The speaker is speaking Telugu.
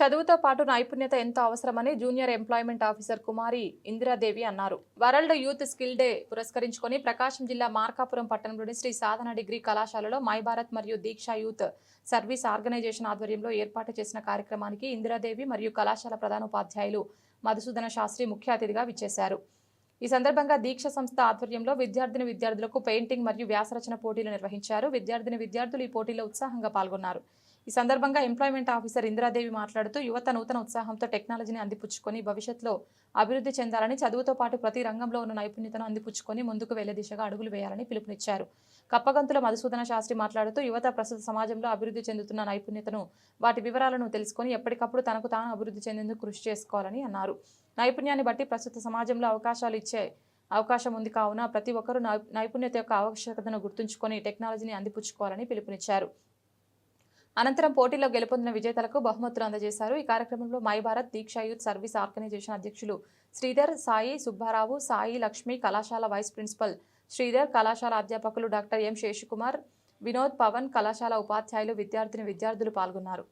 చదువుతో పాటు నైపుణ్యత ఎంతో అవసరమని జూనియర్ ఎంప్లాయ్మెంట్ ఆఫీసర్ కుమారి ఇందిరాదేవి అన్నారు. వరల్డ్ యూత్ స్కిల్ డే పురస్కరించుకొని ప్రకాశం జిల్లా మార్కాపురం పట్టణంలోని శ్రీ సాధన డిగ్రీ కళాశాలలో మై భారత్ మరియు దీక్ష యూత్ సర్వీస్ ఆర్గనైజేషన్ ఆధ్వర్యంలో ఏర్పాటు చేసిన కార్యక్రమానికి ఇందిరాదేవి మరియు కళాశాల ప్రధానోపాధ్యాయులు మధుసూదన శాస్త్రి ముఖ్య అతిథిగా విచ్చేశారు. ఈ సందర్భంగా దీక్ష సంస్థ ఆధ్వర్యంలో విద్యార్థిని విద్యార్థులకు పెయింటింగ్ మరియు వ్యాసరచన పోటీలు నిర్వహించారు. విద్యార్థిని విద్యార్థులు ఈ పోటీలో ఉత్సాహంగా పాల్గొన్నారు. ఈ సందర్భంగా ఎంప్లాయ్మెంట్ ఆఫీసర్ ఇందిరాదేవి మాట్లాడుతూ యువత నూతన ఉత్సాహంతో టెక్నాలజీని అందిపుచ్చుకొని భవిష్యత్తులో అభివృద్ధి చెందాలని చదువుతో పాటు ప్రతి రంగంలో ఉన్న నైపుణ్యతను అందిపుచ్చుకొని ముందుకు వెళ్ళే దిశగా అడుగులు వేయాలని పిలుపునిచ్చారు. కప్పగంతుల మధుసూదన శాస్త్రి మాట్లాడుతూ యువత ప్రస్తుత సమాజంలో అభివృద్ధి చెందుతున్న నైపుణ్యతను వాటి వివరాలను తెలుసుకొని ఎప్పటికప్పుడు తనకు తాను అభివృద్ధి చెందేందుకు కృషి చేసుకోవాలని అన్నారు. నైపుణ్యాన్ని బట్టి ప్రస్తుత సమాజంలో అవకాశాలు ఇచ్చే అవకాశం ఉంది కావున ప్రతి ఒక్కరూ నైపుణ్యత యొక్క ఆవశ్యకతను గుర్తుంచుకొని టెక్నాలజీని అందిపుచ్చుకోవాలని పిలుపునిచ్చారు. అనంతరం పోటీలో గెలుపొందిన విజేతలకు బహుమతులు అందజేశారు. ఈ కార్యక్రమంలో my Bharat Deeksha youth service organisation అధ్యక్షులు శ్రీధర్ సాయి సుబ్బారావు సాయి లక్ష్మి కళాశాల వైస్ ప్రిన్సిపల్ శ్రీధర్ కళాశాల అధ్యాపకులు డాక్టర్ ఎం శేషకుమార్ వినోద్ పవన్ కళాశాల ఉపాధ్యాయులు విద్యార్థిని విద్యార్థులు పాల్గొన్నారు.